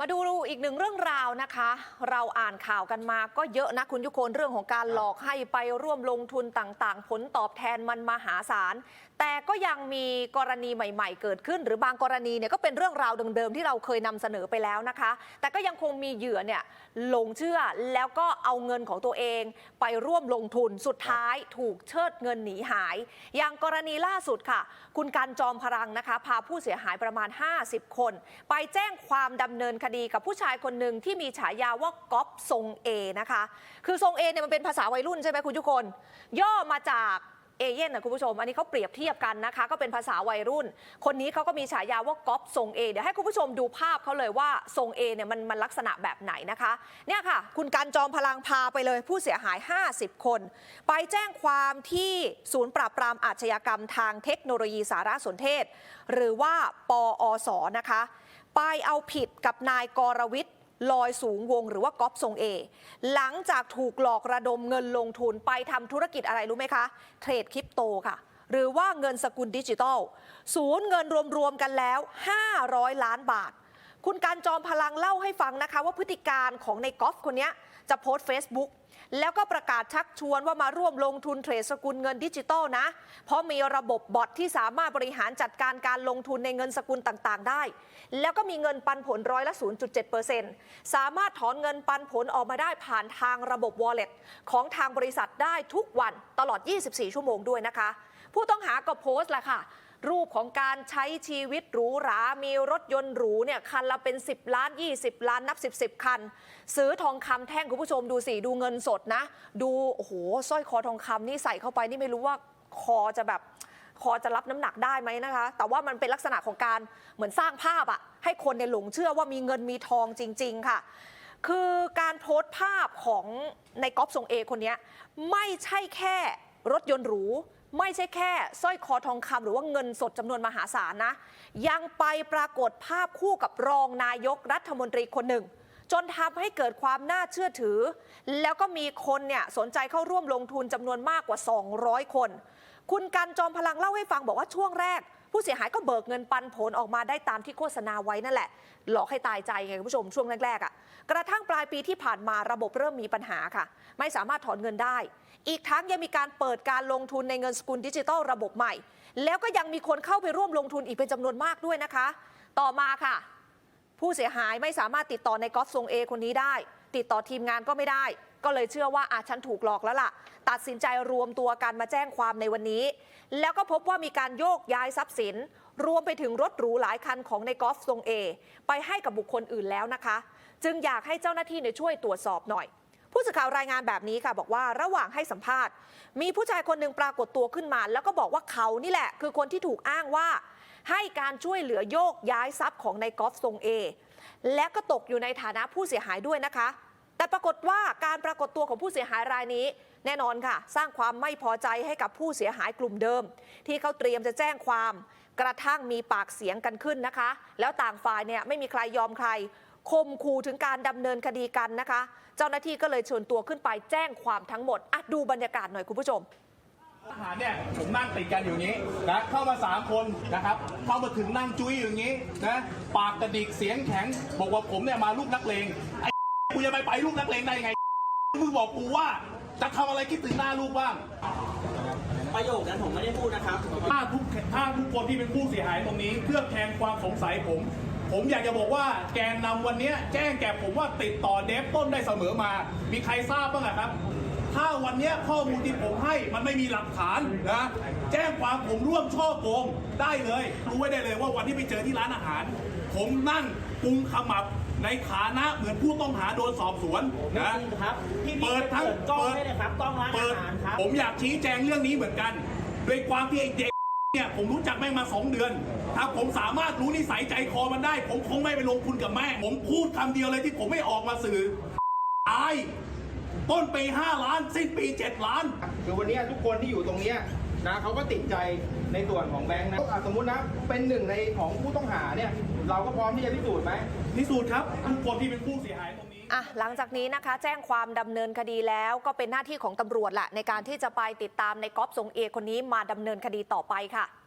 มาดูอีกหนึ่งเรื่องราวนะคะ เราอ่านข่าวกันมาก็เยอะนะคุณทุคนเรื่องของการหลอกให้ไปร่วมลงทุนต่างๆ ผลตอบแทนมันมหาศาล แต่ก็ยังมีกรณีใหม่ๆ เกิดขึ้น หรือบางกรณีเนี่ยก็เป็นเรื่องราวเดิมๆที่เราเคยนำเสนอไปแล้วนะคะ แต่ก็ยังคงมีเหยื่อเนี่ยหลงเชื่อแล้วก็เอาเงินของตัวเอง ไปร่วมลงทุนสุดท้ายถูกเชิดเงินหนีหาย อย่างกรณีล่าสุดค่ะ คุณการจอมพลังนะคะ พาผู้เสียหายประมาณ 50 คน ไปแจ้งความดำเนินคดีกับผู้ชายคนหนึ่งที่มีฉายาว่าก๊อฟทรงเอนะคะ คือทรงเอเนี่ยมันเป็นภาษาวัยรุ่นใช่ไหมคุณทุกคน ย่อมาจาก เอเย่นนะคุณผู้ชม อันนี้เขาเปรียบเทียบกันนะคะ ก็เป็นภาษาวัยรุ่น คนนี้เขาก็มีฉายาว่าก๊อฟทรงเอเดี๋ยวให้คุณผู้ชมดูภาพเขาเลยว่าทรงเอเนี่ยมันมันลักษณะแบบไหนนะคะเนี่ยค่ะ คุณการจอมพลังพาไปเลยผู้เสียหาย 50 คน ไปแจ้งความที่ศูนย์ปราบปรามอาชญากรรมทางเทคโนโลยีสารสนเทศ หรือว่าปอสนะคะ ไปเอาผิดกับนายกรวิทย์ ลอยสูงวงหรือว่าก๊อฟทรงเอ หลังจากถูกหลอกระดมเงินลงทุนไปทำธุรกิจอะไรรู้ไหมคะ เทรดคริปโตค่ะ หรือว่าเงินสกุลดิจิตอลสูญเงินรวมๆกันแล้ว 500 ล้านบาท คุณการจอมพลังเล่าให้ฟังนะคะว่าพฤติการของในกอล์ฟคนนี้จะโพสต์ Facebook แล้วก็ประกาศชักชวนว่ามาร่วมลงทุนเทรดสกุลเงินดิจิตอลนะ เพราะมีระบบบอทที่สามารถบริหารจัดการการลงทุนในเงินสกุลต่างๆ ได้ แล้วก็มีเงินปันผลร้อยละ 0.7%สามารถถอนเงินปันผลออกมาได้ผ่านทางระบบ Wallet ของทางบริษัทได้ทุกวันตลอด 24 ชั่วโมงด้วยนะคะ ผู้ต้องหาก็โพสต์แหละค่ะ รูปของการใช้ชีวิตหรูหรา มีรถยนต์หรูเนี่ยคันละเป็น 10 ล้าน 20 ล้านนับ 10 10 คัน ซื้อทองคำแท่งคุณผู้ชมดูสิ ดูเงินสดนะ ดูโอ้โหสร้อยคอทองคำนี่ใส่เข้าไปนี่ไม่รู้ว่าคอจะแบบคอจะรับน้ำหนักได้ไหมนะคะ แต่ว่ามันเป็นลักษณะของการเหมือนสร้างภาพอะให้คนเนี่ยหลงเชื่อว่ามีเงินมีทองจริง ๆ ค่ะ คือการโพสต์ภาพของในก๊อฟทรงเอคนนี้ไม่ใช่แค่รถยนต์หรู ไม่ใช่แค่สร้อยคอทองคำหรือว่าเงินสดจำนวนมหาศาลนะ ยังไปปรากฏภาพคู่กับรองนายกรัฐมนตรีคนหนึ่ง จนทำให้เกิดความน่าเชื่อถือ แล้วก็มีคนเนี่ยสนใจเข้าร่วมลงทุนจำนวนมากกว่า 200 คน คุณกันจอมพลังเล่าให้ฟังบอกว่าช่วงแรก ผู้เสียหายก็เบิกเงินปันผลออกมาได้ตามที่โฆษณาไว้นั่นแหละ หลอกให้ตายใจไงคุณผู้ชมช่วงแรกๆอะ่ะกระทั่งปลายปีที่ผ่านมาระบบเริ่มมีปัญหาค่ะ ไม่สามารถถอนเงินได้ อีกทั้งยังมีการเปิดการลงทุนในเงินสกุลดิจิทัลระบบใหม่ แล้วก็ยังมีคนเข้าไปร่วมลงทุนอีกเป็นจำนวนมากด้วยนะคะ ต่อมาค่ะ ผู้เสียหายไม่สามารถติดต่อในกอล์ฟทรงเอคนนี้ได้ ติดต่อทีมงานก็ไม่ได้ ก็เลยเชื่อว่าอาฉันถูกหลอกแล้วล่ะ ตัดสินใจรวมตัวกันมาแจ้งความในวันนี้ แล้วก็พบว่ามีการโยกย้ายทรัพย์สิน รวมไปถึงรถหรูหลายคันของในกอล์ฟทรงเอไปให้กับบุคคลอื่นแล้วนะคะ จึงอยากให้เจ้าหน้าที่เนี่ยช่วยตรวจสอบหน่อยผู้สื่อข่าวรายงานแบบนี้ค่ะบอกว่าระหว่างให้สัมภาษณ์ มีผู้ชายคนหนึ่งปรากฏตัวขึ้นมา แล้วก็บอกว่าเขานี่แหละ คือคนที่ถูกอ้างว่า ให้การช่วยเหลือโยกย้ายทรัพย์ของในกอล์ฟทรงเอ และก็ตกอยู่ในฐานะผู้เสียหายด้วยนะคะ แต่ปรากฏว่าการปรากฏตัวของผู้เสียหายรายนี้ แน่นอนค่ะ สร้างความไม่พอใจให้กับผู้เสียหายกลุ่มเดิม ที่เขาเตรียมจะแจ้งความ กระทั่งมีปากเสียงกันขึ้นนะคะ แล้วต่างฝ่ายเนี่ยไม่มีใครยอมใครคมขู่ถึงการดำเนินคดีกันนะคะ เจ้าหน้าที่ก็เลยเชิญตัวขึ้นไปแจ้งความทั้งหมดอะดูบรรยากาศหน่อยคุณผู้ชม ทหารเนี่ยผมนั่งติดกันอยู่อย่างนี้นะเข้ามาสามคนนะครับเข้ามาถึงนั่งจุ้ยอยู่อย่างนี้นะปากกระดิกเสียงแข็ง บอกว่าผมเนี่ยมาลูกนักเลงไอ้กูจะไปไปลูกนักเลงได้ไงมึงบอกกูว่าจะทำอะไรคิดถึงหน้าลูกบ้างประโยคนั้นผมไม่ได้พูดนะครับถ้าทุกถ้าทุกคนที่เป็นผู้เสียหายตรงนี้เคลือบแคลงความสงสัยผม ผมอยากจะบอกว่าแกนนำวันเนี้ยแจ้งแก่ผมว่าติดต่อเดฟต้นได้เสมอมา มีใครทราบบ้างอะครับ ถ้าวันเนี้ยข้อมูลที่ผมให้มันไม่มีหลักฐานนะแจ้งความผมร่วมช่อโกงได้เลย รู้ไว้ได้เลยว่าวันที่ไปเจอที่ร้านอาหาร ผมนั่งปรุงขมับในฐานะเหมือนผู้ต้องหาโดนสอบสวนนะจริงครับพี่พี่เปิดทั้งเปิดกล้องให้เลยครับกล้องร้านเปิดอาหารครับผมอยากชี้แจงเรื่องนี้เหมือนกันโดยความที่ไอ้เด็กเนี่ยผมรู้จักแม่งมาสองเดือน ถ้าผมสามารถรู้นิสัยใจคอมันได้ ผมคงไม่ไปลงทุนกับแม่ ผมพูดคำเดียวเลยที่ผมไม่ออกมาสื่อตาย ต้นปี 5 ล้าน สิ้นปี 7 ล้าน คือวันนี้ทุกคนที่อยู่ตรงเนี้ยนะเขาก็ติดใจในส่วนของแบงค์นะอะสมมุตินะเป็นหนึ่งในของผู้ต้องหาเนี่ยเราก็พร้อมที่จะพิสูจน์ไหม พิสูจน์ครับทุกคนที่เป็นผู้เสียหายตรงนี้ อะหลังจากนี้นะคะ แจ้งความดำเนินคดีแล้วก็เป็นหน้าที่ของตำรวจแหละในการที่จะไปติดตามในก๊อฟทรงเอคนนี้มาดำเนินคดีต่อไปค่ะ